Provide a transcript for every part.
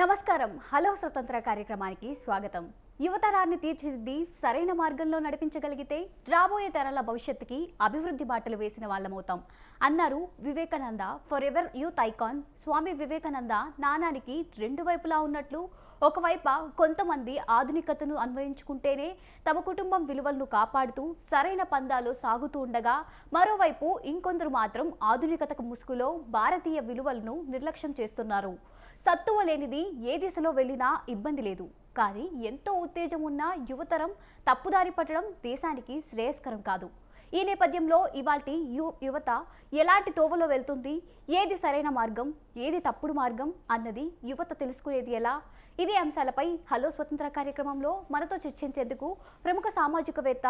నమస్కారం. హలో స్వతంత్ర కార్యక్రమానికి స్వాగతం. యువతరాన్ని తీర్చిదిద్ది సరైన మార్గంలో నడిపించగలిగితే రాబోయే తరాల భవిష్యత్తుకి అభివృద్ధి బాటలు వేసిన వాళ్ళమవుతాం. అన్నారు Vivekananda forever youth icon Swami Vivekananda నాణానికి రెండు వైపులా ఉన్నట్లు ఒకవైపు కొంతమంది ఆధునికతను అన్వయించుకుంటేనే తమ కుటుంబం విలువలను కాపాడుతూ సరైన పందాలు సాగుతూ ఉండగా మరోవైపు ఇంకొందరు మాత్రం ఆధునికతకు ముసుగులో భారతీయ విలువలను నిర్లక్ష్యం చేస్తున్నారు. సత్తువ లేనిది ఏ దిశలో వెళ్ళినా ఇబ్బంది లేదు. కానీ ఎంతో ఉత్తేజం ఉన్న యువతరం తప్పుదారి పట్టడం దేశానికి శ్రేయస్కరం కాదు. ఈ నేపథ్యంలో ఇవాల్టి యు యువత ఎలాంటి తోవలో వెళ్తుంది? ఏది సరైన మార్గం? ఏది తప్పుడు మార్గం? అన్నది యువత తెలుసుకునేది ఎలా? ఇదే అంశాలపై హలో స్వతంత్ర కార్యక్రమంలో మనతో చర్చించేందుకు ప్రముఖ సామాజికవేత్త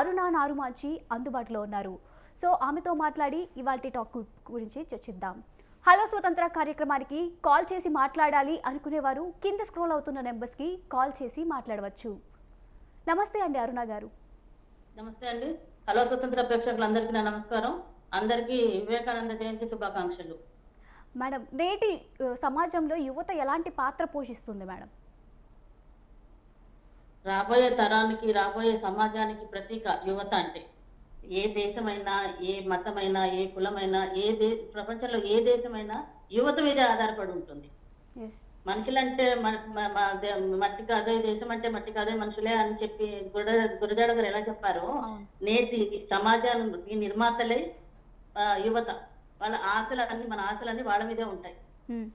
అరుణ నారుమాంచి అందుబాటులో ఉన్నారు. సో ఆమెతో మాట్లాడి ఇవాల్టి టాక్ గురించి చర్చిద్దాం. హలో స్వతంత్ర కార్యక్రమానికి కాల్ చేసి మాట్లాడాలి అనుకునేవారు కింద స్క్రోల్ అవుతున్న నెంబర్స్కి కాల్ చేసి మాట్లాడవచ్చు. నమస్తే అండి అరుణ గారు. నమస్తే అండి. హలో స్వతంత్ర ప్రేక్షకులందరికీ నా నమస్కారం. అందరికీ వివేకానంద జయంతి శుభాకాంక్షలు. మేడం నేటి సమాజంలో యువత ఎలాంటి పాత్ర పోషిస్తుంది మేడం? రాబోయే తరానికి రాబోయే సమాజానికి ప్రతీక యువత అంటే. ఏ దేశమైనా ఏ మతమైనా ఏ కులమైనా ఏ దే ప్రపంచంలో ఏ దేశమైనా యువత మీదే ఆధారపడి ఉంటుంది. మనుషులంటే మట్టి కాదే దేశం అంటే మట్టి కాదే మనుషులే అని చెప్పి గుర గురజాడ గారు ఎలా చెప్పారో నేటి సమాజానికి నిర్మాతలే ఆ, యువత. వాళ్ళ ఆశలన్నీ మన ఆశలన్నీ వాళ్ళ మీదే ఉంటాయి. మ్మ్.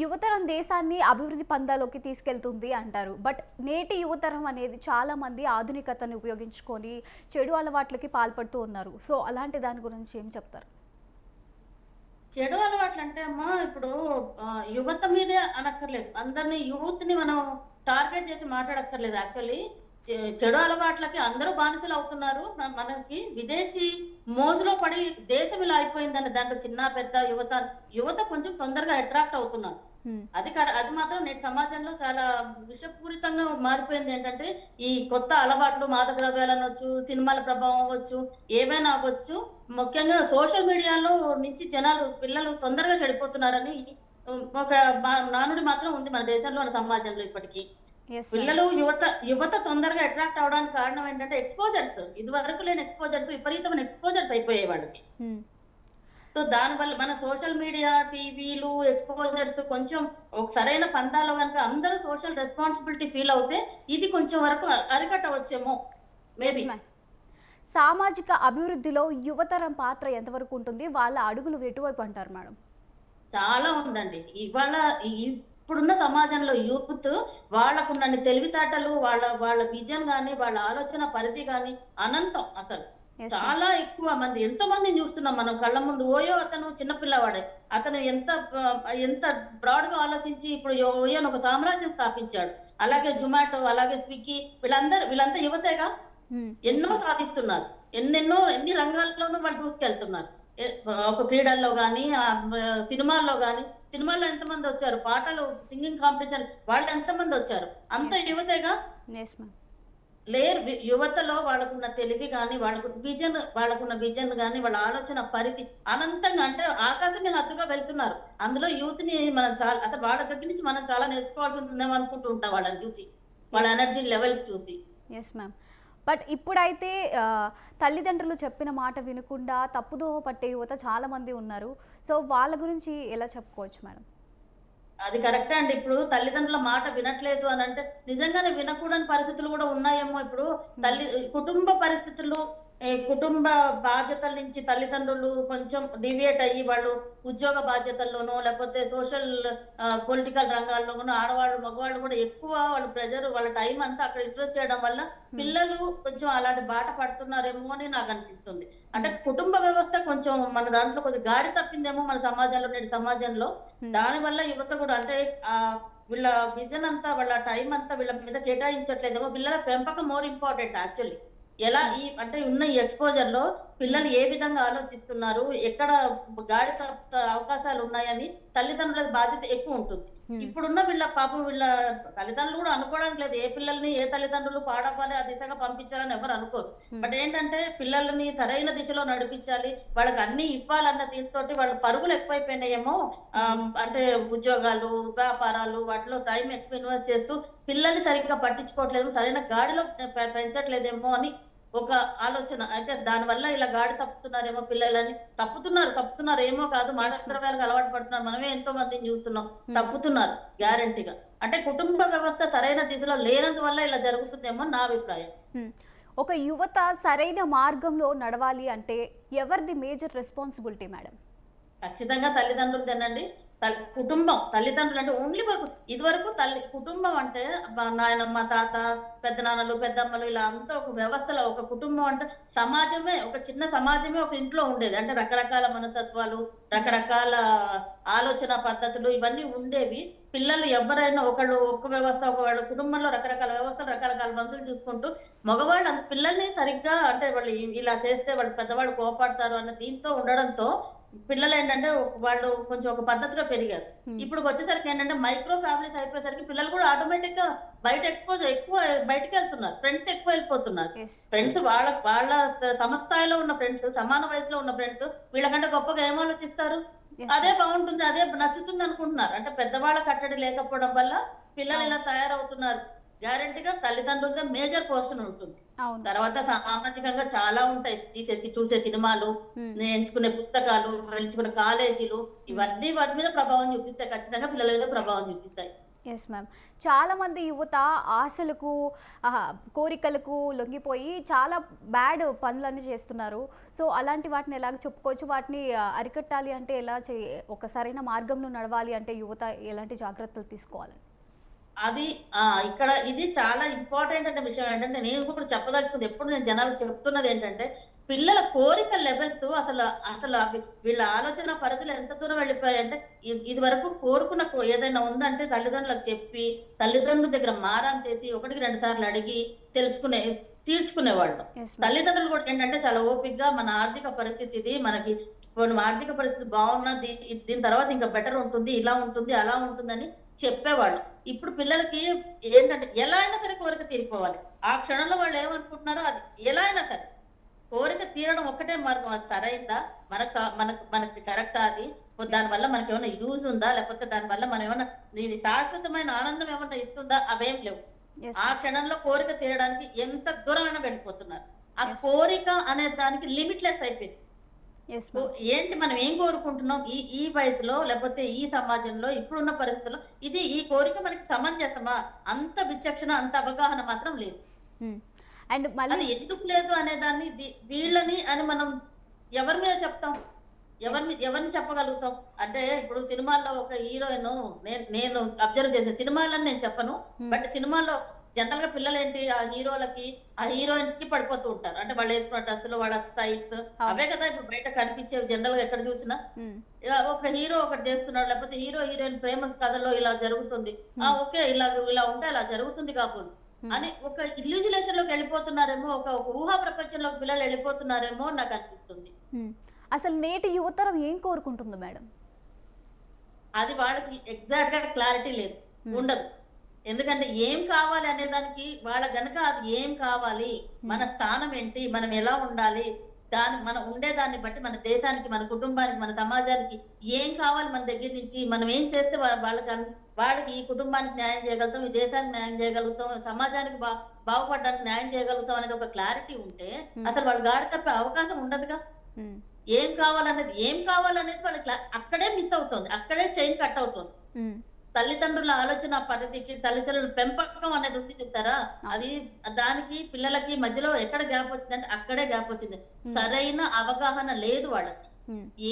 యువతరం దేశాన్ని అభివృద్ధి పందాలోకి తీసుకెళ్తుంది అంటారు. బట్ నేటి యువతరం అనేది చాలా మంది ఆధునికతను ఉపయోగించుకొని చెడు అలవాట్లకి పాల్పడుతూ ఉన్నారు. సో అలాంటి దాని గురించి ఏం చెప్తారు? చెడు అలవాట్లు అంటే అమ్మా ఇప్పుడు యువత మీదే అనక్కర్లేదు. అందరినీ యూత్ని మనం టార్గెట్ చేసి మాట్లాడక్కర్లేదు. యాక్చువల్లీ చెడు అలవాట్లకి అందరూ బానిసలు అవుతున్నారు. మనకి విదేశీ మోజులో పడి దేశం ఇలా అయిపోయిందని దాంట్లో చిన్న పెద్ద యువత యువత కొంచెం తొందరగా అట్రాక్ట్ అవుతున్నారు. అది అది మాత్రం నేటి సమాజంలో చాలా విషపూరితంగా మారిపోయింది ఏంటంటే ఈ కొత్త అలవాట్లు మాదక ద్రవ్యాలు అనొచ్చు సినిమాల ప్రభావం అవ్వచ్చు ఏమైనా అవ్వచ్చు. ముఖ్యంగా సోషల్ మీడియాలో నుంచి జనాలు పిల్లలు తొందరగా చెడిపోతున్నారని ఒక నానుడి మాత్రం ఉంది మన దేశంలో మన సమాజంలో ఇప్పటికీ. పిల్లలు యువత యువత తొందరగా అట్రాక్ట్ అవడానికి కారణం ఏంటంటే ఎక్స్పోజర్స్. ఇది వరకు లేని ఎక్స్పోజర్స్ విపరీతమైన ఎక్స్పోజర్స్ అయిపోయాయి వాళ్ళకి. సో దానివల్ల మన సోషల్ మీడియా టీవీలు ఎక్స్పోజర్స్ కొంచెం ఒక సరైన పంతాలో కనుక అందరూ సోషల్ రెస్పాన్సిబిలిటీ ఫీల్ అవుతే ఇది కొంచెం వరకు అరికట్టవచ్చేమో. మేబీ. సామాజిక అభివృద్ధిలో యువతరం పాత్ర ఎంతవరకు ఉంటుంది? వాళ్ళ అడుగులు ఎటువైపు అంటారు మేడం? చాలా ఉందండి. ఇవాళ ఇప్పుడున్న సమాజంలో యూత్ వాళ్ళకున్న తెలివితేటలు వాళ్ళ వాళ్ళ విజన్ గాని వాళ్ళ ఆలోచన పరిధి గాని అనంతం అసలు. చాలా ఎక్కువ మంది ఎంతో మందిని చూస్తున్నాం మనం కళ్ళ ముందు. ఓయో అతను చిన్న పిల్లవాడే. అతను ఎంత ఎంత బ్రాడ్గా ఆలోచించి ఇప్పుడు యో- ఓయో అని ఒక సామ్రాజ్యం స్థాపించాడు. అలాగే జొమాటో అలాగే స్విగ్గీ వీళ్ళందరూ వీళ్ళంతా యువతేగా? మ్మ్. ఎన్నో సాధిస్తున్నారు. ఎన్నెన్నో ఎన్ని రంగాల్లోనూ వాళ్ళు దూసుకెళ్తున్నారు. ఏ- ఒక క్రీడల్లో కానీ సినిమాల్లో కానీ సినిమాల్లో ఎంతమంది వచ్చారు? పాటలు సింగింగ్ కాంపిటీషన్ వాళ్ళు ఎంతమంది వచ్చారు? అంత యువతేగా? లేరు. యువతలో వాళ్ళకున్న తెలివి కానీ వాళ్ళకు విజన్ వాళ్ళకున్న విజన్ కానీ వాళ్ళ ఆలోచన పరిధి అనంతంగా అంటే ఆకాశమే హద్దుగా వెళ్తున్నారు. అందులో యూత్ని మనం చాలా అసలు వాళ్ళ దగ్గర నుంచి మనం చాలా నేర్చుకోవాల్సి ఉంటుందేమో అనుకుంటూ ఉంటాం వాళ్ళని చూసి. వాళ్ళ ఎనర్జీ లెవెల్స్ చూసి. ఎస్ మ్యామ్ బట్ ఇప్పుడైతే తల్లిదండ్రులు చెప్పిన మాట వినకుండా తప్పుదోవ పట్టే యువత చాలా మంది ఉన్నారు. సో వాళ్ళ గురించి ఎలా చెప్పుకోవచ్చు మేడం అది కరెక్టే అండి. ఇప్పుడు తల్లిదండ్రుల మాట వినట్లేదు అని అంటే నిజంగానే వినకూడని పరిస్థితులు కూడా ఉన్నాయేమో ఇప్పుడు. తల్లి కుటుంబ పరిస్థితులు కుటుంబ బాధ్యతల నుంచి తల్లిదండ్రులు కొంచెం డివియేట్ అయ్యి వాళ్ళు ఉద్యోగ బాధ్యతల్లోనో లేకపోతే సోషల్ పొలిటికల్ రంగాల్లోనూ ఆడవాళ్ళు మగవాళ్ళు కూడా ఎక్కువ వాళ్ళ ప్రెజర్ వాళ్ళ టైం అంతా అక్కడ ఇన్వెస్ట్ చేయడం వల్ల పిల్లలు కొంచెం అలాంటి బాట పడుతున్నారేమో అని నాకు అనిపిస్తుంది. అంటే కుటుంబ వ్యవస్థ కొంచెం మన దాంట్లో కొద్దిగా గాడి తప్పిందేమో మన సమాజంలో నేటి సమాజంలో. Hmm. దానివల్ల యువత కూడా అంటే ఆ వీళ్ళ విజన్ అంతా వాళ్ళ టైం అంతా వీళ్ళ మీద కేటాయించట్లేదేమో పిల్లల పెంపకం మోర్ ఇంపార్టెంట్ యాక్చువల్లీ ఎలా ఈ అంటే ఉన్న ఈ ఎక్స్పోజర్లో పిల్లలు ఏ విధంగా ఆలోచిస్తున్నారు? ఎక్కడ గాడి అవకాశాలు ఉన్నాయని తల్లిదండ్రుల బాధ్యత ఎక్కువ ఉంటుంది. ఇప్పుడున్న వీళ్ళ పాపం వీళ్ళ తల్లిదండ్రులు కూడా అనుకోవడానికి లేదు. ఏ పిల్లల్ని ఏ తల్లిదండ్రులు పాడపాలి ఆ దిశగా పంపించాలని ఎవరు అనుకోరు. బట్ ఏంటంటే పిల్లల్ని సరైన దిశలో నడిపించాలి. వాళ్ళకి అన్ని ఇవ్వాలన్న దీంతో వాళ్ళ పరుగులు ఎక్కువైపోయినాయేమో అంటే ఉద్యోగాలు వ్యాపారాలు వాటిలో టైం ఎక్కువ ఇన్వెస్ట్ చేస్తూ పిల్లల్ని సరిగ్గా పట్టించుకోవట్లేదు సరైన గాడిలో పెంచట్లేదేమో అని ఒక ఆలోచన. అంటే దానివల్ల ఇలా గాడి తప్పుతున్నారేమో పిల్లలని. తప్పుతున్నారు తప్పుతున్నారు. ఏమో కాదు మాదస్కరవేలకు అలవాటు పడుతున్నారు. మనమే ఎంతో మందిని చూస్తున్నాం. తప్పుతున్నారు గ్యారంటీగా. అంటే కుటుంబ వ్యవస్థ సరైన దిశలో లేనందువల్ల ఇలా జరుగుతుందేమో నా అభిప్రాయం. ఒక యువత సరైన మార్గంలో నడవాలి అంటే ఎవరిది మేజర్ రెస్పాన్సిబిలిటీ మేడం? ఖచ్చితంగా తల్లిదండ్రులు తినండి తల్లి కుటుంబం తల్లిదండ్రులు అంటే ఓన్లీ వరకు ఇదివరకు తల్లి కుటుంబం అంటే మా నాయనమ్మ తాత పెద్ద నాన్నలు పెద్దమ్మలు ఇలా అంతా ఒక వ్యవస్థలో ఒక కుటుంబం అంటే సమాజమే ఒక చిన్న సమాజమే ఒక ఇంట్లో ఉండేది. అంటే రకరకాల మనతత్వాలు రకరకాల ఆలోచన పద్ధతులు ఇవన్నీ ఉండేవి. పిల్లలు ఎవరైనా ఒకళ్ళు ఒక వ్యవస్థ ఒకవేళ కుటుంబంలో రకరకాల వ్యవస్థలు రకరకాల మందులు చూసుకుంటూ మగవాళ్ళు అంత పిల్లల్ని సరిగ్గా అంటే వాళ్ళు ఇలా చేస్తే వాళ్ళు పెద్దవాళ్ళు కోపాడతారు అన్న దీంతో ఉండడంతో పిల్లలు ఏంటంటే వాళ్ళు కొంచెం ఒక పద్ధతిలో పెరిగారు. ఇప్పుడు వచ్చేసరికి ఏంటంటే మైక్రో ఫ్యామిలీస్ అయిపోయేసరికి పిల్లలు కూడా ఆటోమేటిక్గా బయట ఎక్స్పోజ్ ఎక్కువ బయటకు వెళ్తున్నారు ఫ్రెండ్స్ ఎక్కువ వెళ్ళిపోతున్నారు. ఫ్రెండ్స్ వాళ్ళ వాళ్ళ సమస్థాయిలో ఉన్న ఫ్రెండ్స్ సమాన వయసులో ఉన్న ఫ్రెండ్స్ వీళ్ళకంటే గొప్పగా ఏం ఆలోచిస్తారు? అదే బాగుంటుంది అదే నచ్చుతుంది అనుకుంటున్నారు. అంటే పెద్దవాళ్ళ కట్టడి లేకపోవడం వల్ల పిల్లలు ఇలా తయారవుతున్నారు. గ్యారంటీగా తల్లిదండ్రులతో మేజర్ పోర్షన్ ఉంటుంది. తర్వాత సామాజికంగా చాలా ఉంటాయి. చూసే సినిమాలు. ఎంచుకునే పుస్తకాలు ఎంచుకునే కాలేజీలు ఇవన్నీ వాటి మీద ప్రభావం చూపిస్తాయి. ఖచ్చితంగా పిల్లల మీద ప్రభావం చూపిస్తాయి. ఎస్ మ్యామ్ చాలా మంది యువత ఆశలకు కోరికలకు లొంగిపోయి చాలా బ్యాడ్ పనులన్నీ చేస్తున్నారు. సో అలాంటి వాటిని ఎలాగ చెప్పుకోవచ్చు? వాటిని అరికట్టాలి అంటే ఎలా చే ఒక సరైన మార్గంలో నడవాలి అంటే యువత ఎలాంటి జాగ్రత్తలు తీసుకోవాలి అది ఇక్కడ ఇది చాలా ఇంపార్టెంట్ అనే విషయం ఏంటంటే నేను ఇప్పుడు చెప్పదలుచుకుంది ఎప్పుడు నేను జనాలకు చెప్తున్నది ఏంటంటే పిల్లల కోరిక లెవెల్స్ అసలు అసలు వీళ్ళ ఆలోచన పరిధులు ఎంత దూరం వెళ్ళిపోయాయంటే ఇది వరకు కోరుకున్న ఏదైనా ఉందంటే తల్లిదండ్రులకు చెప్పి తల్లిదండ్రుల దగ్గర మారం చేసి ఒకటికి రెండు సార్లు అడిగి తెలుసుకునే తీర్చుకునేవాళ్ళు. తల్లిదండ్రులు కూడా ఏంటంటే చాలా ఓపికగా మన ఆర్థిక పరిస్థితి ఇది మనకి కొన్ని ఆర్థిక పరిస్థితి బాగున్నది ఇది- దీని తర్వాత ఇంకా బెటర్ ఉంటుంది ఇలా ఉంటుంది అలా ఉంటుందని చెప్పేవాళ్ళు. ఇప్పుడు పిల్లలకి ఏంటంటే ఎలా అయినా సరే కోరిక తీరిపోవాలి. ఆ క్షణంలో వాళ్ళు ఏమనుకుంటున్నారో అది ఎలా అయినా సరే. కోరిక తీరడం ఒక్కటే మార్గం అది సరైందా? మనకు మనకు మనకి కరెక్టా అది? దానివల్ల మనకి ఏమైనా యూజ్ ఉందా? లేకపోతే దానివల్ల మనం ఏమైనా దీని శాశ్వతమైన ఆనందం ఏమైనా ఇస్తుందా? అవేం లేవు. ఆ క్షణంలో కోరిక తీరడానికి ఎంత దూరమైనా వెళ్ళిపోతున్నారు. ఆ కోరిక అనే దానికి లిమిట్లెస్ అయిపోయింది. ఏంటి మనం ఏం కోరుకుంటున్నాం? ఈ ఈ వయసులో లేకపోతే ఈ సమాజంలో ఇప్పుడున్న పరిస్థితుల్లో ఇది ఈ కోరిక మనకి సమంజసమా అంత విచక్షణ అంత అవగాహన మాత్రం లేదు. అండ్ అది మళ్ళీ ఎందుకు లేదు అనే దాన్ని వీళ్ళని అని మనం ఎవరి మీద చెప్తాం? ఎవరిని ఎవరిని చెప్పగలుగుతాం? అంటే ఇప్పుడు సినిమాల్లో ఒక హీరోయిన్ నేను నేను అబ్జర్వ్ చేసే సినిమాలని నేను చెప్పను Hmm. బట్ సినిమాలో జనరల్గా పిల్లలు ఏంటి ఆ హీరోలకి ఆ హీరోయిన్స్కి పడిపోతూ ఉంటారు. అంటే వాళ్ళు వేసుకున్న డ్రెస్సులు వాళ్ళ స్టైల్స్ అవే కదా ఇప్పుడు బయట కనిపించేవి జనరల్గా ఎక్కడ చూసినా. ఒక హీరో ఒకటి చేస్తున్నాడు లేకపోతే హీరో హీరోయిన్ ప్రేమ కథలో ఇలా జరుగుతుంది. ఆ ఓకే ఇలా ఇలా ఉంటే ఇలా జరుగుతుంది Hmm. అని ఒక ఇల్యూజులేషన్లోకి వెళ్ళిపోతున్నారేమో ఒక ఊహా ప్రపంచంలోకి పిల్లలు వెళ్ళిపోతున్నారేమో అని నాకు అనిపిస్తుంది. అసలు నేటి యువతరం ఏం కోరుకుంటుంది మేడం? అది వాళ్ళకి ఎగ్జాక్ట్గా క్లారిటీ లేదు. ఉండదు. ఎందుకంటే ఏం కావాలి అనే దానికి వాళ్ళ గనక అది ఏం కావాలి మన స్థానం ఏంటి మనం ఎలా ఉండాలి దాని మనం ఉండే దాన్ని బట్టి మన దేశానికి మన కుటుంబానికి మన సమాజానికి ఏం కావాలి మన దగ్గర నుంచి మనం ఏం చేస్తే వాళ్ళకి వాళ్ళకి ఈ కుటుంబానికి న్యాయం చేయగలుగుతాం ఈ దేశానికి న్యాయం చేయగలుగుతాం సమాజానికి బా బాగుపడడానికి న్యాయం చేయగలుగుతాం అనేది ఒక క్లారిటీ ఉంటే. అసలు వాళ్ళు గాడి తప్పే అవకాశం ఉండదుగా. ఏం కావాలనేది ఏం కావాలనేది వాళ్ళకి అక్కడే మిస్ అవుతుంది అక్కడే చైన్ కట్ అవుతుంది. తల్లిదండ్రుల ఆలోచన పరిధికి తల్లిదండ్రుల పెంపకం అనేది ఉంది చూస్తారా అది దానికి పిల్లలకి మధ్యలో ఎక్కడ గ్యాప్ వచ్చిందంటే అక్కడే గ్యాప్ వచ్చింది. సరైన అవగాహన లేదు వాళ్ళకి.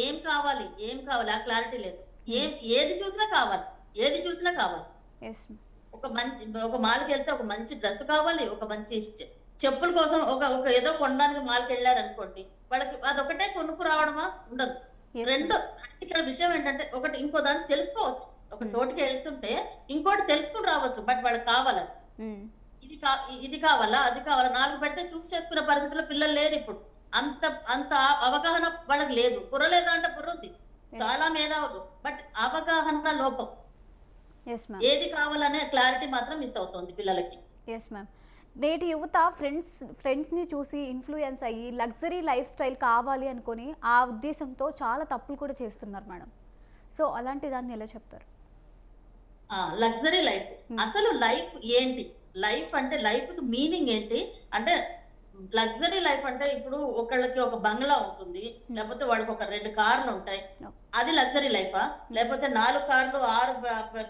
ఏం కావాలి? ఏం కావాలి? ఆ క్లారిటీ లేదు. ఏం ఏది చూసినా కావాలి. ఏది చూసినా కావాలి. ఒక మంచి ఒక మాల్కి వెళ్తే ఒక మంచి డ్రెస్ కావాలి ఒక మంచి చెప్పుల కోసం ఒక ఒక ఏదో కొనడానికి మాల్కి వెళ్ళారు అనుకోండి వాళ్ళకి అదొకటే కొనుక్కు రావడమా? ఉండదు. రెండు ఇక్కడ విషయం ఏంటంటే ఒకటి ఇంకో దాన్ని తెలుసుకోవచ్చు. ఒక. చోటుకి వెళ్తుంటే ఇంకోటి తెలుసుకుని రావచ్చు బట్ వాళ్ళకి కావాలి మ్మ్. ఇది కా ఇది కావాలా అది కావాలా నాలుగు పెడితే చూసి చేసుకునే పరిస్థితుల్లో పిల్లలు లేరు ఇప్పుడు. అంత అంత అవగాహన వాళ్ళకి లేదు. బుర్ర లేదా అంటే బుర్ర ఉంది. చాలా మేధావులు. బట్ అవగాహన లోపం. ఏది కావాలనే క్లారిటీ మాత్రం మిస్ అవుతుంది పిల్లలకి. ఎస్ మ్యామ్ నేటి యువత ఫ్రెండ్స్ ఫ్రెండ్స్ని చూసి ఇన్ఫ్లుయెన్స్ అయ్యి లగ్జరీ లైఫ్ స్టైల్ కావాలి అనుకొని ఆ ఉద్దేశంతో చాలా తప్పులు కూడా చేస్తున్నారు మేడం సో అలాంటి దాన్ని ఎలా చెప్తారు? లగ్జరీ లైఫ్ అసలు లైఫ్ ఏంటి? లైఫ్ అంటే లైఫ్కి మీనింగ్ ఏంటి? అంటే లగ్జరీ లైఫ్ అంటే ఇప్పుడు ఒకళ్ళకి ఒక బంగ్లా ఉంటుంది లేకపోతే వాడికి ఒక రెండు కార్లు ఉంటాయి. అది లగ్జరీ లైఫా లేకపోతే నాలుగు కార్లు ఆరు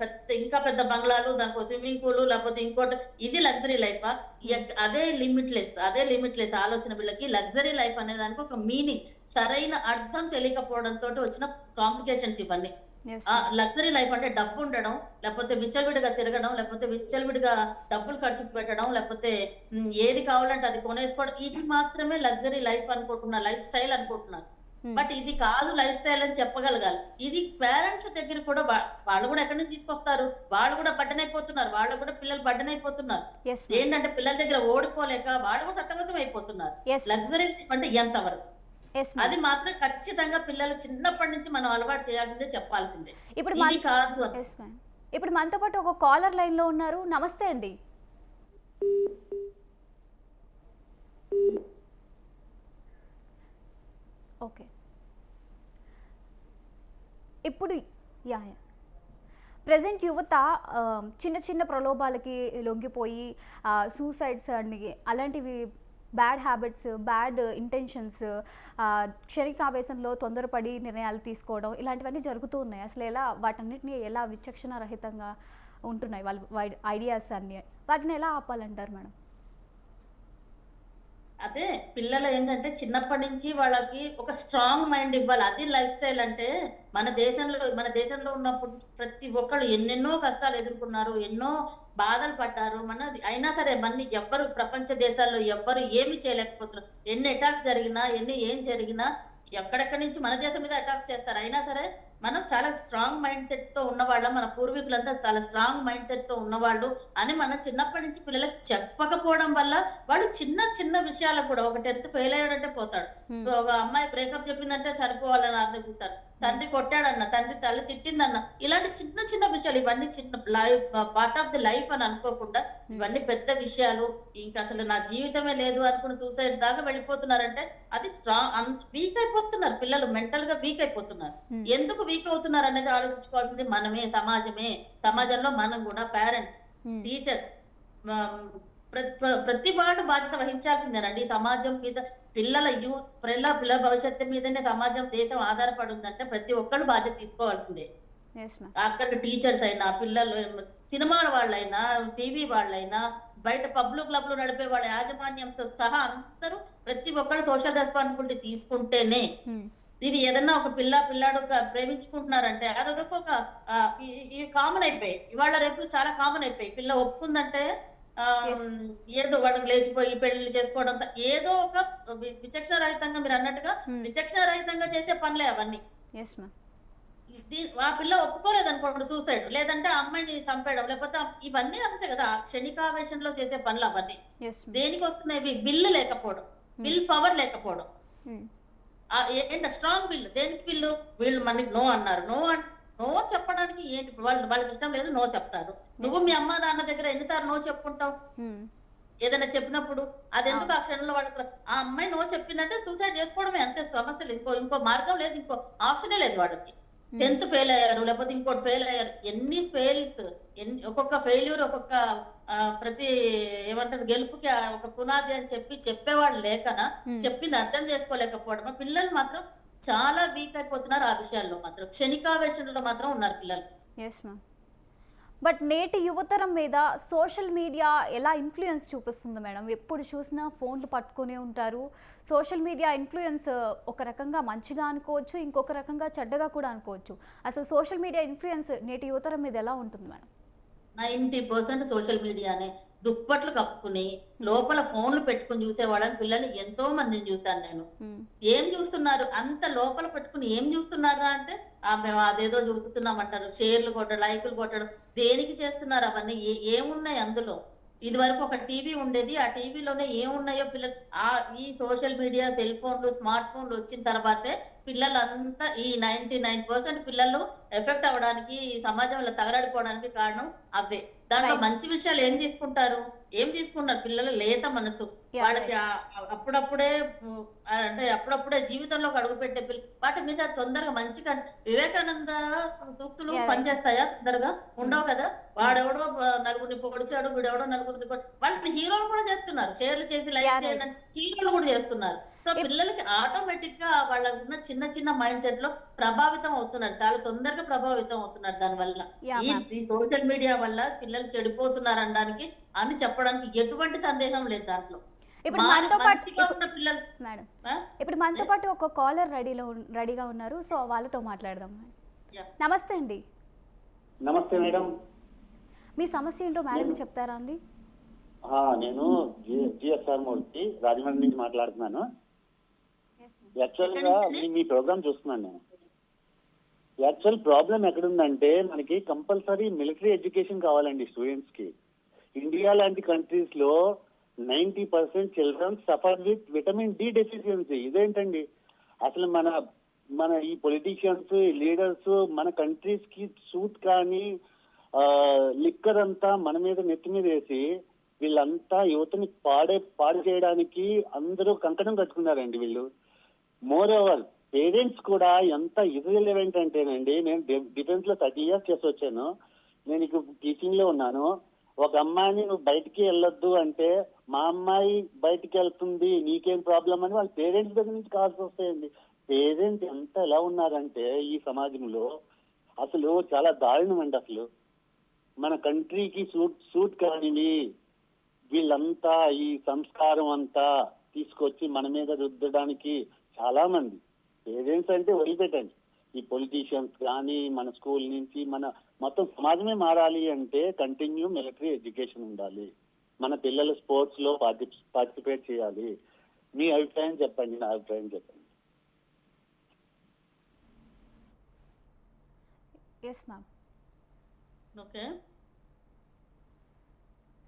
పెద్ద ఇంకా పెద్ద బంగ్లాలు దానికి స్విమ్మింగ్ పూల్ లేకపోతే ఇంకోటి ఇది లగ్జరీ లైఫా అదే లిమిట్లెస్ అదే లిమిట్లెస్ ఆలోచన వీళ్ళకి లగ్జరీ లైఫ్ అనే దానికి ఒక మీనింగ్ సరైన అర్థం తెలియకపోవడంతో వచ్చిన కాంప్లికేషన్స్ ఇవన్నీ. లగ్జరీ లైఫ్ అంటే డబ్బు ఉండడం లేకపోతే విచ్చలవిడిగా తిరగడం లేకపోతే విచ్చలవిడిగా డబ్బులు ఖర్చు పెట్టడం లేకపోతే ఏది కావాలంటే అది కొనేసుకోవడం ఇది మాత్రమే లగ్జరీ లైఫ్ అనుకుంటున్నారు లైఫ్ స్టైల్ అనుకుంటున్నారు బట్ ఇది కాదు లైఫ్ స్టైల్ అని చెప్పగలగాలి. ఇది పేరెంట్స్ దగ్గర కూడా వాళ్ళు కూడా ఎక్కడి నుంచి తీసుకొస్తారు? వాళ్ళు కూడా బడ్డన్ అయిపోతున్నారు వాళ్ళు కూడా పిల్లలు బడ్డన్ అయిపోతున్నారు ఎస్ ఏంటంటే పిల్లల దగ్గర ఓడిపోలేక వాళ్ళు కూడా సతమతం అయిపోతున్నారు. లగ్జరీ అంటే ఎంతవరకు? అది మాత్రం ఖచ్చితంగా పిల్లలు చిన్నప్పటి నుంచి మనం అలవాటు చేయాల్సిందే చెప్పాల్సిందే. ఇప్పుడు ఇప్పుడు మనతో పాటు ఒక కాలర్ లైన్లో ఉన్నారు. నమస్తే అండి. ఓకే ఇప్పుడు యా యా ప్రజెంట్ యువత చిన్న చిన్న ప్రలోభాలకి లొంగిపోయి సూసైడ్స్ అని అలాంటివి బ్యాడ్ హ్యాబిట్స్ బ్యాడ్ ఇంటెన్షన్స్ క్షణికావేశంలో తొందరపడి నిర్ణయాలు తీసుకోవడం ఇలాంటివన్నీ జరుగుతూ ఉన్నాయి. అసలు ఎలా వాటన్నిటిని ఎలా విచక్షణ రహితంగా ఉంటున్నాయి వాళ్ళ ఐడియాస్ అన్ని? వాటిని ఎలా ఆపాలంటారు మేడం? అదే పిల్లలు ఏంటంటే చిన్నప్పటి నుంచి వాళ్ళకి ఒక స్ట్రాంగ్ మైండ్ ఇవ్వాలి. అది లైఫ్ స్టైల్ అంటే మన దేశంలో మన దేశంలో ఉన్నప్పుడు ప్రతి ఒక్కళ్ళు ఎన్నెన్నో కష్టాలు ఎదుర్కొన్నారు ఎన్నో బాధలు పడ్డారు. మన అయినా సరే మన ఎవ్వరు ప్రపంచ దేశాల్లో ఎవ్వరు ఏమి చేయలేకపోతున్నారు. ఎన్ని అటాక్స్ జరిగినా ఎన్ని ఏం జరిగినా ఎక్కడెక్కడి నుంచి మన దేశం మీద అటాక్స్ చేస్తారు. అయినా సరే మనం చాలా స్ట్రాంగ్ మైండ్ సెట్తో ఉన్నవాళ్ళం. మన పూర్వీకులంతా చాలా స్ట్రాంగ్ మైండ్ సెట్తో ఉన్నవాళ్ళు అని మనం చిన్నప్పటి నుంచి పిల్లలకు చెప్పకపోవడం వల్ల వాళ్ళు చిన్న చిన్న విషయాలకు కూడా ఒక టెన్త్ ఫెయిల్ అయ్యాడంటే పోతాడు. ఒక అమ్మాయి బ్రేకప్ చెప్పిందంటే చనిపోవాలని ఆలోచిస్తాడు. తండ్రి కొట్టాడన్న తండ్రి తల్లి తిట్టిందన్న ఇలాంటి చిన్న చిన్న విషయాలు ఇవన్నీ చిన్న life part of the life అని అనుకోకుండా ఇవన్నీ పెద్ద విషయాలు ఇంకా అసలు నా జీవితమే లేదు అనుకుని సూసైడ్ దాకా వెళ్ళిపోతున్నారంటే అది స్ట్రాంగ్ వీక్ అయిపోతున్నారు పిల్లలు మెంటల్గా వీక్ అయిపోతున్నారు. ఎందుకు వీక్ అవుతున్నారు అనేది ఆలోచించుకోవాల్సింది మనమే సమాజమే. సమాజంలో మనం కూడా పేరెంట్స్ Hmm. టీచర్స్ ప్రతి వాడు బాధ్యత వహించాల్సిందేనండి. సమాజం మీద పిల్లల యూత్ పిల్లల పిల్లల భవిష్యత్తు మీదనే సమాజం దేశం ఆధారపడి ఉందంటే ప్రతి ఒక్కళ్ళు బాధ్యత తీసుకోవాల్సిందే. అక్కడ టీచర్స్ అయినా పిల్లలు సినిమాల వాళ్ళైనా టీవీ వాళ్ళైనా బయట పబ్లిక్ క్లబ్లు నడిపే వాళ్ళ యాజమాన్యంతో సహా అందరూ ప్రతి ఒక్కళ్ళు సోషల్ రెస్పాన్సిబిలిటీ తీసుకుంటేనే ఇది ఏదన్నా ఒక పిల్ల పిల్లాడు ప్రేమించుకుంటున్నారంటే అదొక ఒక ఇవి కామన్ అయిపోయాయి. ఇవాళ రేపు చాలా కామన్ అయిపోయాయి. పిల్ల ఒప్పుకుందంటే ఆ, ఏదో వాళ్ళకి లేచిపోయి పెళ్ళి చేసుకోవడం ఏదో ఒక విచక్షణ రహితంగా మీరు అన్నట్టుగా Hmm. విచక్షణ రహితంగా చేసే పనులే అవన్నీ. ఆ పిల్ల ఒప్పుకోలేదు అనుకోండి సూసైడ్ లేదంటే ఆ అమ్మాయిని చంపేయడం లేకపోతే ఇవన్నీ అంతే కదా. క్షణికావేశంలో చేసే పనులు అవన్నీ. దేనికి వస్తున్నాయి బిల్లు లేకపోవడం. బిల్ పవర్ లేకపోవడం. ఆ ఏంటి స్ట్రాంగ్ బిల్ దేనికి బిల్లు వీళ్ళు మనకి నో అన్నారు. నో నో చెప్పడానికి ఏంటి? వాళ్ళు వాళ్ళకి ఇష్టం లేదు నో చెప్తారు. నువ్వు మీ అమ్మ నాన్న దగ్గర ఎన్నిసార్లు నో చెప్పుకుంటావు? ఏదైనా చెప్పినప్పుడు అది ఎందుకు ఆ. క్షణంలో వాళ్ళకి ఆ అమ్మాయి నో చెప్పిందంటే సూసైడ్ చేసుకోవడమే అంతే సమస్య లేదు. ఇంకో ఇంకో మార్గం లేదు ఇంకో ఆప్షనే లేదు వాళ్ళకి. టెన్త్ ఫెయిల్ అయ్యారు లేకపోతే ఇంకోటి ఫెయిల్ అయ్యారు. ఎన్ని ఫెయిల్స్ ఎన్ని ఒక్కొక్క ఫెయిల్యూర్ ఒక్కొక్క ప్రతి ఏమంటారు గెలుపుకి ఒక పునాది అని చెప్పి చెప్పేవాళ్ళు లేకనా. చెప్పింది అర్థం చేసుకోలేకపోవడం పిల్లలు మాత్రం చాలా వీక్ అయిపోతున్నారు ఆ విషయాల్లో మాత్రం. క్షణికావేశంలో మాత్రం ఉన్నారు పిల్లలు. బట్ నేటి యువతరం మీద సోషల్ మీడియా ఎలా ఇన్ఫ్లుయెన్స్ చూపిస్తుంది మేడం? ఎప్పుడు చూసినా ఫోన్లు పట్టుకునే ఉంటారు. సోషల్ మీడియా ఇన్ఫ్లుయెన్స్ ఒక రకంగా మంచిగా అనుకోవచ్చు ఇంకొక రకంగా చెడ్డగా కూడా అనుకోవచ్చు. అసలు సోషల్ మీడియా ఇన్ఫ్లుయెన్స్ నేటి యువతరం మీద ఎలా ఉంటుంది మేడం? నైన్టీ పర్సెంట్ సోషల్ మీడియానే దుప్పట్లు కప్పుకుని లోపల ఫోన్లు పెట్టుకుని చూసే వాళ్ళని పిల్లల్ని ఎంతో మందిని చూశాను నేను. ఏం చూస్తున్నారు? అంత లోపల పెట్టుకుని ఏం చూస్తున్నారా అంటే ఆ మేము అదేదో చూస్తున్నాం అంటారు. షేర్లు కొట్టడం లైకులు కొట్టడం దేనికి చేస్తున్నారు అవన్నీ? ఏమున్నాయి అందులో? ఇది వరకు ఒక టీవీ ఉండేది. ఆ టీవీలోనే ఏమున్నాయో పిల్లలు ఆ ఈ సోషల్ మీడియా సెల్ ఫోన్లు స్మార్ట్ ఫోన్లు వచ్చిన తర్వాతే పిల్లలంతా ఈ నైన్టీ నైన్ పర్సెంట్ పిల్లలు ఎఫెక్ట్ అవ్వడానికి ఈ సమాజంలో తగలడిపోవడానికి కారణం అవే. దాంట్లో. మంచి విషయాలు ఏం తీసుకుంటారు? ఏం తీసుకుంటారు? పిల్లల లేత మనసు. వాళ్ళకి అప్పుడప్పుడే అంటే అప్పుడప్పుడే జీవితంలో అడుగు పెట్టే పిల్ల వాటి మీద తొందరగా మంచి కన్- వివేకానంద సూక్తులు పనిచేస్తాయా? తొందరగా? ఉండవు కదా? వాడెవడో నలుగురిని పొడిచాడు వీడెవడో నలుగురిని వాళ్ళని హీరోలు కూడా చేస్తున్నారు. షేర్లు చేసి లైక్ Yeah, right. చేయడం హీరోలు కూడా చేస్తున్నారు. సో పిల్లలకి ఆటోమేటిక్గా వాళ్ళకు ఉన్న చిన్న చిన్న మైండ్ సెట్లో ప్రభావితం అవుతున్నారు. చాలా తొందరగా ప్రభావితం అవుతున్నారు దాని వల్ల. ఈ సోషల్ మీడియా వల్ల పిల్లలు చెడిపోతున్నారు అనడానికి అని చెప్పడానికి ఎటువంటి సందేహం లేదు దాంట్లో. ఇప్పుడు మనతో పాటు మేడం? ఇప్పుడు మనతో పాటు ఒక కాలర్ రెడీలో రెడీగా ఉన్నారు. సో వాళ్ళతో మాట్లాడదాం. నమస్తే అండి. నమస్తే మేడం. మీ సమస్య ఏంటో మేడం చెప్తారా అండి? ఆ, నేను జిఎస్ఆర్ మూర్తి రాజమండ్రి నుంచి మాట్లాడుతున్నాను. యాక్చువల్గా మీ ప్రోగ్రామ్ చూస్తున్నాను. నేను యాక్చువల్ ప్రాబ్లం ఎక్కడుందంటే మనకి కంపల్సరీ మిలిటరీ ఎడ్యుకేషన్ కావాలండి స్టూడెంట్స్కి ఇండియా లాంటి కంట్రీస్లో ninety percent children suffer with vitamin D deficiency ఇదేంటండి? అసలు మన మన ఈ పొలిటీషియన్స్ లీడర్స్ మన కంట్రీస్కి సూట్ కానీ లిక్కర్ అంతా మన మీద నెత్తి మీద వేసి వీళ్ళంతా యువతని పాడే పాడు చేయడానికి అందరూ కంకణం కట్టుకున్నారండి వీళ్ళు. మోర్ ఓవర్ పేరెంట్స్ కూడా ఎంత ఇర్రిలవెంట్ అంటేనండి నేను డిఫెన్స్లో థర్టీ ఇయర్స్ చేసి వచ్చాను. నేను ఇప్పుడు టీచింగ్లో ఉన్నాను. ఒక అమ్మాయిని నువ్వు బయటికి వెళ్ళొద్దు అంటే మా అమ్మాయి బయటికి వెళ్తుంది నీకేం ప్రాబ్లం అని వాళ్ళ పేరెంట్స్ దగ్గర నుంచి కాల్స్ వస్తాయండి. పేరెంట్స్ ఎంత ఎలా ఉన్నారంటే ఈ సమాజంలో అసలు చాలా దారుణం అండి అసలు. మన కంట్రీకి సూట్ సూట్ కానివి వీళ్ళంతా ఈ సంస్కారం అంతా తీసుకొచ్చి మన మీద రుద్దడానికి చాలా మంది. పేరెంట్స్ అంటే వదిలిపెట్టండి ఈ పొలిటీషియన్స్ కానీ మన స్కూల్ నుంచి మన మొత్తం సమాజమే మారాలి అంటే కంటిన్యూ మిలిటరీ ఎడ్యుకేషన్ ఉండాలి. మన పిల్లలు స్పోర్ట్స్లో పార్టిసిపేట్ చేయాలి. మీ అభిప్రాయం చెప్పండి నా అభిప్రాయం చెప్పండి. ఎస్ మ్యామ్ ఓకే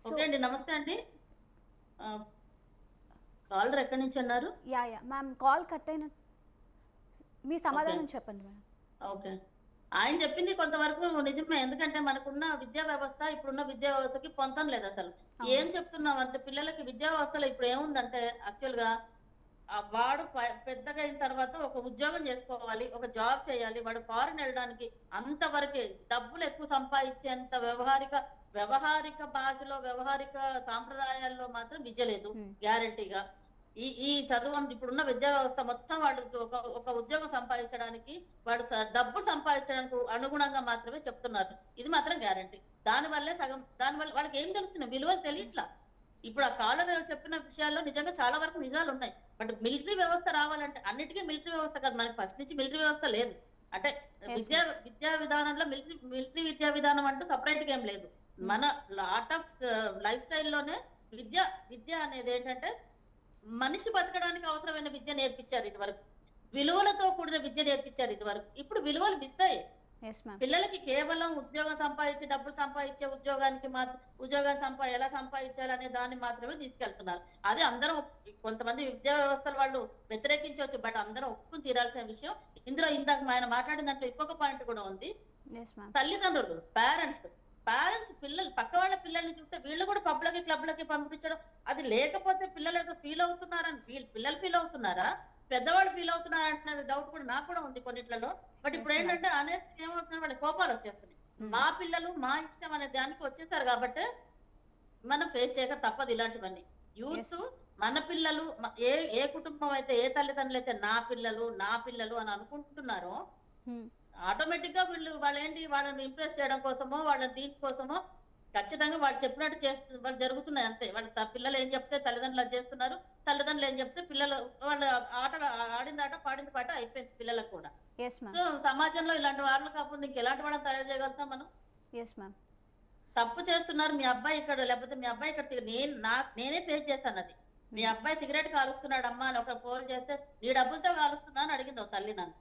ఓకే అండి నమస్తే అండి. కాలర్ ఎక్కడి నుంచి అన్నారు? Yeah yeah. Ma'am call cut అయిన మీ సమాధానం చెప్పండి మేడం ఓకే. ఆయన చెప్పింది కొంతవరకు నిజమే. ఎందుకంటే మనకున్న విద్యా వ్యవస్థ ఇప్పుడున్న విద్యా వ్యవస్థకి పొంతం లేదు అసలు. ఏం చెప్తున్నాం అంటే పిల్లలకి విద్యా వ్యవస్థలో ఇప్పుడు ఏముందంటే యాక్చువల్గా వాడు పెద్దగా అయిన తర్వాత ఒక ఉద్యోగం చేసుకోవాలి ఒక జాబ్ చేయాలి వాడు ఫారిన్ వెళ్ళడానికి అంతవరకే డబ్బులు ఎక్కువ సంపాదించేంత వ్యవహారిక వ్యవహారిక భాషలో వ్యవహారిక సాంప్రదాయాల్లో మాత్రం విద్య లేదు. గ్యారంటీగా. ఈ ఈ చదువు ఇప్పుడున్న విద్యా వ్యవస్థ మొత్తం వాడు ఒక ఒక ఉద్యోగం సంపాదించడానికి వాడు డబ్బు సంపాదించడానికి అనుగుణంగా మాత్రమే చెప్తున్నారు. ఇది మాత్రం గ్యారంటీ. దాని వల్లే సగం దాని వల్ల వాళ్ళకి ఏం తెలుస్తున్నాయి విలువలు తెలియట్లా. ఇప్పుడు ఆ కాలర్ చెప్పిన విషయాల్లో నిజంగా చాలా వరకు నిజాలు ఉన్నాయి. బట్ మిలిటరీ వ్యవస్థ రావాలంటే అన్నిటికీ మిలిటరీ వ్యవస్థ కాదు. మనకి ఫస్ట్ నుంచి మిలిటరీ వ్యవస్థ లేదు. అంటే విద్యా విద్యా విధానంలో మిలిటరీ మిలిటరీ విద్యా విధానం అంటూ సపరేట్గా ఏం లేదు. మన ఆర్ట్ ఆఫ్ లైఫ్ స్టైల్లోనే విద్య విద్య అనేది ఏంటంటే మనిషి బతకడానికి అవసరమైన విద్య నేర్పించారు ఇది వరకు విలువలతో కూడిన విద్య నేర్పించారు ఇది వరకు ఇప్పుడు విలువలు మిస్ అయ్యాయి. పిల్లలకి కేవలం ఉద్యోగం సంపాదించి డబ్బులు సంపాదించే ఉద్యోగానికి మాత్రం ఉద్యోగం సంపా ఎలా సంపాదించాలి అనే దాన్ని మాత్రమే తీసుకెళ్తున్నారు. అది అందరం కొంతమంది విద్యా వ్యవస్థల వాళ్ళు వ్యతిరేకించవచ్చు బట్ అందరం ఒప్పుకుని తీరాల్సిన విషయం. ఇందులో ఇందాక ఆయన మాట్లాడిన దాంట్లో ఇంకొక పాయింట్ కూడా ఉంది. తల్లిదండ్రులు పేరెంట్స్ పేరెంట్స్ పిల్లలు పక్క వాళ్ళ పిల్లల్ని చూస్తే వీళ్ళు కూడా పబ్లకి క్లబ్లకి పంపించడం అది లేకపోతే పిల్లలు ఫీల్ అవుతున్నారని వీళ్ళు పిల్లలు ఫీల్ అవుతున్నారా? పెద్దవాళ్ళు ఫీల్ అవుతున్నారా అంటున్న డౌట్ కూడా నాకు కూడా ఉంది కొన్నిట్లలో. బట్ ఇప్పుడు. ఏంటంటే అనేసి ఏమవుతున్నారు వాళ్ళ కోపాలు వచ్చేస్తున్నాయి. మా పిల్లలు మా ఇష్టం అనే దానికి వచ్చేసారు కాబట్టి మనం ఫేస్ చేయక తప్పదు ఇలాంటివన్నీ. యూత్ మన పిల్లలు ఏ ఏ కుటుంబం అయితే ఏ తల్లిదండ్రులు అయితే నా పిల్లలు నా పిల్లలు అని అనుకుంటున్నారో ఆటోమేటిక్గా వీళ్ళు వాళ్ళు ఏంటి వాళ్ళని ఇంప్రెస్ చేయడం కోసమో వాళ్ళ దీని కోసమో ఖచ్చితంగా వాళ్ళు చెప్పినట్టు చేస్తు వాళ్ళు జరుగుతున్నాయి అంతే. వాళ్ళ పిల్లలు ఏం చెప్తే తల్లిదండ్రులు చేస్తున్నారు తల్లిదండ్రులు ఏం చెప్తే పిల్లలు వాళ్ళ ఆట ఆడింది ఆట పాడింది పాట అయిపోయింది పిల్లలకు కూడా. సో సమాజంలో ఇలాంటి వాళ్ళు కాకుండా ఇంకెలాంటి వాళ్ళని తయారు చేయగలుగుతాం మనం? తప్పు చేస్తున్నారు మీ అబ్బాయి ఇక్కడ లేకపోతే మీ అబ్బాయి ఇక్కడ నేను నా నేనే ఫేస్ చేస్తాను అది. మీ అబ్బాయి సిగరెట్ కాలుస్తున్నాడు అమ్మా అని ఒక ఫోన్ చేస్తే నీ డబ్బులతో కాలుస్తున్నా అని అడిగింది ఒక తల్లి నన్ను.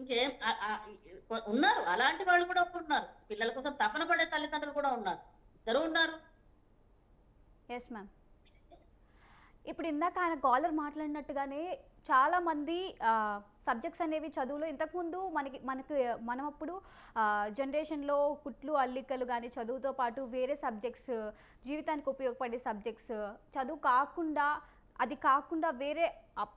ఇంకేం? ఉన్నారు. అలాంటి వాళ్ళు కూడా ఉన్నారు పిల్లల కోసం తపన పడే తల్లిదండ్రులు కూడా ఉన్నారు. ఇద్దరు ఉన్నారు. ఎస్ మ్యామ్ ఇప్పుడు ఇందాక ఆయన కాలర్ మాట్లాడినట్టుగానే చాలా మంది సబ్జెక్ట్స్ అనేవి చదువులో ఇంతకుముందు మనకి మనకి మనం అప్పుడు జనరేషన్లో కుట్లు అల్లికలు కానీ చదువుతో పాటు వేరే సబ్జెక్ట్స్ జీవితానికి ఉపయోగపడే సబ్జెక్ట్స్ చదువు కాకుండా అది కాకుండా వేరే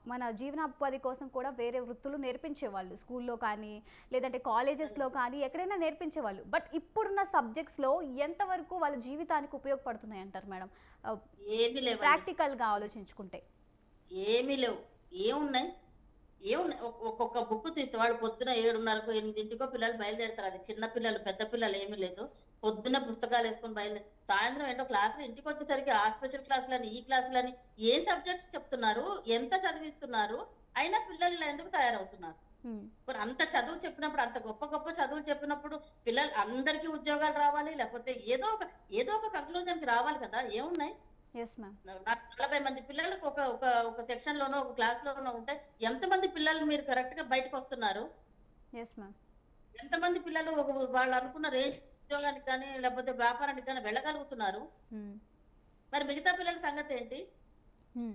మన జీవనోపాధి కోసం కూడా వేరే వృత్తులు నేర్పించేవాళ్ళు. స్కూల్లో కానీ లేదంటే కాలేజెస్లో కానీ ఎక్కడైనా నేర్పించేవాళ్ళు. బట్ ఇప్పుడున్న సబ్జెక్ట్స్లో ఎంతవరకు వాళ్ళ జీవితానికి ఉపయోగపడుతున్నాయి అంటారు మేడం? ఏమీ లేవు ప్రాక్టికల్గా ఆలోచించుకుంటే. ఏమీ లేవు. ఏమున్నాయి? ఏమున్నాయి ఒక్- ఒక్కొక్క బుక్ తీస్తే వాడు పొద్దున ఏడున్నరకు ఎనిమిదింటికో పిల్లలు బయలుదేరుతారు. అది చిన్న పిల్లలు పెద్ద పిల్లలు ఏమీ లేదు. పొద్దున్న పుస్తకాలు వేసుకొని బయలుదేరు సాయంత్రం ఏంటో క్లాసులు ఇంటికి వచ్చేసరికి ఆ స్పెషల్ క్లాసులని ఈ క్లాసులని ఏ సబ్జెక్ట్స్ చెప్తున్నారు? ఎంత చదివిస్తున్నారు? అయినా పిల్లలు ఇలా ఎందుకు తయారవుతున్నారు. మరి అంత చదువు చెప్పినప్పుడు అంత గొప్ప గొప్ప చదువు చెప్పినప్పుడు పిల్లలు అందరికీ ఉద్యోగాలు రావాలి లేకపోతే ఏదో ఒక ఏదో ఒక కంక్లూజన్కి రావాలి కదా? ఏమున్నాయి? నలభై మంది పిల్లలకు ఒక ఒక ఒక సెక్షన్ లోనో ఒక క్లాస్ లోనో ఉంటే ఎంతమంది పిల్లలు మీరు కరెక్ట్గా బయటకు వస్తున్నారు? మ్యామ్ ఎంతమంది పిల్లలు వాళ్ళు అనుకున్న రేస్ ఉద్యోగానికి కానీ లేకపోతే వ్యాపారానికి కానీ వెళ్ళగలుగుతున్నారు? హ్మ్. మరి మిగతా పిల్లల సంగతి ఏంటి? హ్మ్.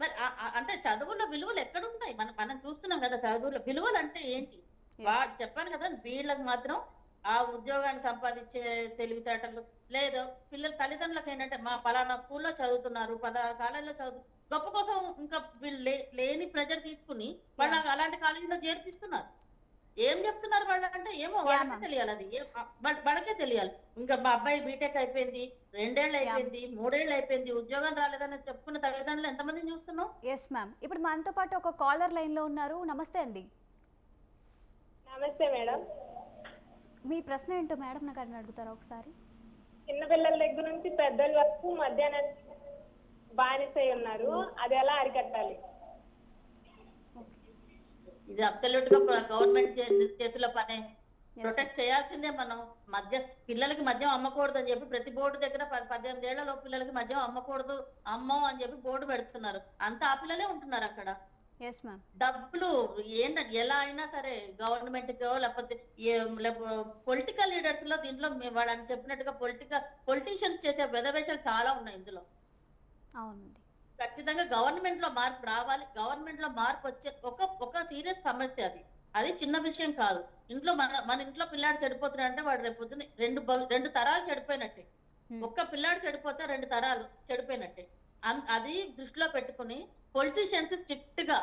మరి అంటే చదువుల విలువలు ఎక్కడ ఉన్నాయి మనం మనం చూస్తున్నాం కదా చదువుల విలువలు అంటే ఏంటి? వాడు చెప్పాను కదా వీళ్ళకి మాత్రం ఆ ఉద్యోగాన్ని సంపాదించే తెలివితేటలు లేదు. పిల్లల తల్లిదండ్రులకు ఏంటంటే మా పలానా స్కూల్లో చదువుతున్నారు పలా కాలేజీలో చదువు గొప్ప కోసం ఇంకా వీళ్ళు లే- లేని ప్రెజర్ తీసుకుని వాళ్ళకి అలాంటి కాలేజీలో చేర్పిస్తున్నారు. ఏం చెప్తున్నారు వాళ్ళంటే ఏమో వాళ్ళకే. తెలియాలి అది. వాళ్ళ- వాళ్ళకే తెలియాలి. ఇంకా మా అబ్బాయి బీటెక్ అయిపోయింది రెండేళ్ళు అయిపోయింది మూడేళ్ళు అయిపోయింది ఉద్యోగం రాలేదని చెప్పుకున్న తల్లిదండ్రులు ఎంతమందిని చూస్తున్నాం ఎస్ మ్యామ్ ఇప్పుడు మనతో పాటు ఒక కాలర్ లైన్లో ఉన్నారు. నమస్తే అండి. నమస్తే మేడం. మీ ప్రశ్న ఏంటో మేడం నాకు అని అడుగుతారా ఒకసారి? చిన్నపిల్లల దగ్గర నుంచి పెద్దల వరకు మధ్యాహ్నం బానిసై ఉన్నారు. అది ఎలా అరికట్టాలి? ఇది అబ్సల్యూట్గా గవర్నమెంట్ చేతిలో పనే. ప్రొటెక్ట్ చేయాల్సిందే మనం. మద్య పిల్లలకి మద్యం అమ్మకూడదు అని చెప్పి ప్రతి బోర్డు దగ్గర పద్దెనిమిది ఏళ్ళలో పిల్లలకి మద్యం అమ్మకూడదు అమ్మో అని చెప్పి బోర్డు పెడుతున్నారు. అంత ఆ పిల్లలే ఉంటున్నారు అక్కడ. డబ్బులు ఏంటంటే ఎలా అయినా సరే గవర్నమెంట్ కో లేకపోతే పొలిటికల్ లీడర్స్లో దీంట్లో వాళ్ళని చెప్పినట్టుగా పొలిటికల్ పొలిటీషియన్స్ చేసే వెధవేషాలు చాలా ఉన్నాయి ఇందులో. అవునండి. ఖచ్చితంగా గవర్నమెంట్లో మార్పు రావాలి. గవర్నమెంట్లో మార్పు వచ్చే ఒక ఒక సీరియస్ సమస్య అది. అది చిన్న విషయం కాదు. ఇంట్లో మన మన ఇంట్లో పిల్లాడు చెడిపోతున్నాడు అంటే వాడు రేపు పొద్దున్న రెండు రెండు తరాలు చెడిపోయినట్టే. ఒక్క పిల్లాడు చెడిపోతే రెండు తరాలు చెడిపోయినట్టే. అది దృష్టిలో పెట్టుకుని పొలిటీషియన్స్ స్ట్రిక్ట్గా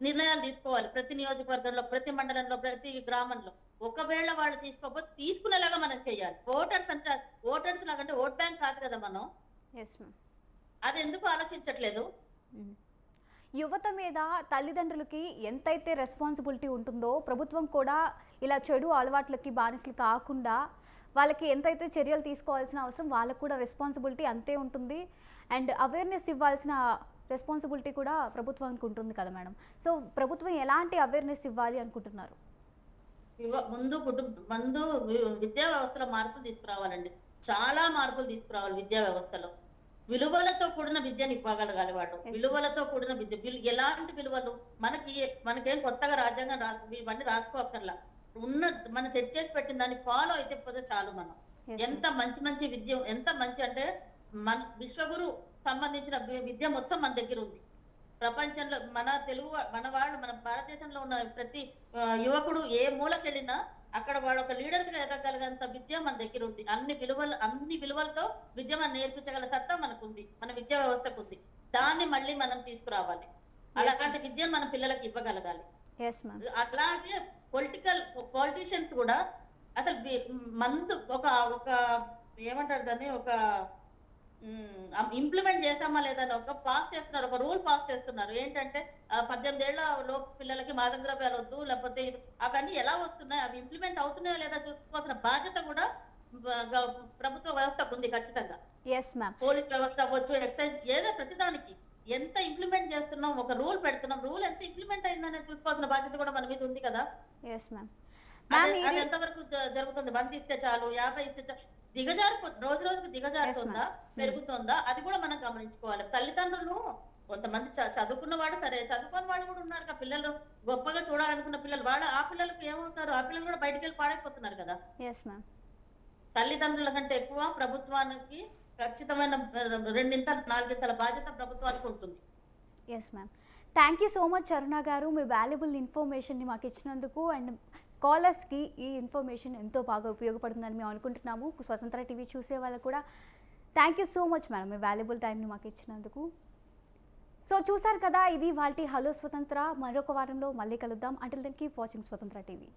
నిర్ణయాలు తీసుకోవాలి. ప్రతి నియోజకవర్గంలో ప్రతి మండలంలో ప్రతి గ్రామంలో. ఒకవేళ వాళ్ళు తీసుకోకపోతే తీసుకునేలాగా మనం చేయాలి. ఓటర్స్ అంటే ఓటర్స్ లాగంటే ఓట్ బ్యాంక్ కాదు కదా మనం. అది ఎందుకు ఆలోచించట్లేదు. యువత మీద తల్లిదండ్రులకి ఎంతైతే రెస్పాన్సిబిలిటీ ఉంటుందో ప్రభుత్వం కూడా ఇలా చెడు అలవాట్లకి బానిసలు కాకుండా వాళ్ళకి ఎంతైతే చర్యలు తీసుకోవాల్సిన అవసరం వాళ్ళకు కూడా రెస్పాన్సిబిలిటీ అంతే ఉంటుంది. అండ్ అవేర్నెస్ ఇవ్వాల్సిన రెస్పాన్సిబిలిటీ కూడా ప్రభుత్వానికి ఉంటుంది కదా మేడం. సో ప్రభుత్వం ఎలాంటి అవేర్నెస్ ఇవ్వాలి అనుకుంటున్నారు? ముందు కుటుంబ ముందు విద్యా వ్యవస్థలో మార్పులు తీసుకురావాలండి. చాలా మార్పులు తీసుకురావాలి విద్యా వ్యవస్థలో. విలువలతో కూడిన విద్యను ఇవ్వగలగాలి వాడు. విలువలతో కూడిన విద్య. ఎలాంటి విలువలు? మనకి మనకేం కొత్తగా రాజ్యాంగం రా ఇవన్నీ రాసుకోక్కర్లా. ఉన్న మనం సెట్ చేసి పెట్టిన దాన్ని ఫాలో అయితే పోతే చాలు మనం. ఎంత మంచి మంచి విద్య ఎంత మంచి అంటే మన విశ్వగురు సంబంధించిన విద్య మొత్తం మన దగ్గర ఉంది. ప్రపంచంలో మన తెలుగు మన వాళ్ళు మన భారతదేశంలో ఉన్న ప్రతి యువకుడు ఏ మూలకెళ్ళినా అక్కడ వాడు ఒక లీడర్గా ఎదగలిగేంత విద్య మన దగ్గర ఉంది. అన్ని విలువలు అన్ని విలువలతో విద్య మనం నేర్పించగల సత్తా మనకు ఉంది మన విద్యా వ్యవస్థకు ఉంది. దాన్ని మళ్ళీ మనం తీసుకురావాలి. అలాంటి విద్యను మన పిల్లలకి ఇవ్వగలగాలి. అలాగే పొలిటికల్ పొలిటీషియన్స్ కూడా అసలు మంత్ ఒక ఒక ఏమంటారు దాన్ని? ఒక ఇంప్లిమెంట్ చేసామా లేదా అని ఒక పాస్ చేస్తున్నారు ఒక రూల్ పాస్ చేస్తున్నారు. ఏంటంటే పద్దెనిమిది ఏళ్ళ లోపు పిల్లలకి మాదక ద్రవ్యాలు వద్దు లేకపోతే అవన్నీ ఎలా వస్తున్నాయి అవి ఇంప్లిమెంట్ అవుతున్నాయా లేదా చూసుకోవాల్సిన బాధ్యత కూడా ప్రభుత్వ వ్యవస్థకు ఉంది ఖచ్చితంగా. పోలీస్ వ్యవస్థ అవ్వచ్చు ఎక్సైజ్ ఏదో ప్రతిదానికి ఎంత ఇంప్లిమెంట్ చేస్తున్నాం ఒక రూల్ పెడుతున్నాం రూల్ ఎంత ఇంప్లిమెంట్ అయిందని చూసుకోవాల్సిన బాధ్యత కూడా మన మీద ఉంది కదా. ఎస్ మ్యామ్ అదే- ఎంతవరకు జరుగుతుంది వంద ఇస్తే చాలు యాభై ఇస్తే చాలు దిగజారిపోతుంది రోజు రోజుకు దిగజారుతుందా పెరుగుతుందా? అది కూడా మనం గమనించుకోవాలి. తల్లిదండ్రులు కొంతమంది చదువుకున్న వాడు సరే చదువుకున్న వాళ్ళు కూడా ఉన్నారు కదా పిల్లలు. గొప్పగా చూడాలనుకున్న పిల్లలు. వాళ్ళ ఆ పిల్లలకు ఏమవుతారు? ఆ పిల్లలు కూడా బయటికి వెళ్ళి పాడైపోతున్నారు కదా. తల్లిదండ్రుల కంటే ఎక్కువ ప్రభుత్వానికి ఖచ్చితమైన రెండింత నాలుగింతల బాధ్యత ప్రభుత్వానికి ఉంటుంది. Yes ma'am thank you so much Aruna garu. Me valuable ఇన్ఫర్మేషన్ని మాకు ఇచ్చినందుకు అండ్ కాలర్స్కి ఈ ఇన్ఫర్మేషన్ ఎంతో బాగా ఉపయోగపడుతుందని మేము అనుకుంటున్నాము. స్వతంత్ర టీవీ చూసే వాళ్ళకు కూడా thank you so much madam me valuable టైంని మాకు ఇచ్చినందుకు. సో చూసారు కదా ఇది వాళ్ళ హలో స్వతంత్ర. మరొక వారంలో మళ్ళీ కలుద్దాం. అంటే then keep watching Swatantra TV.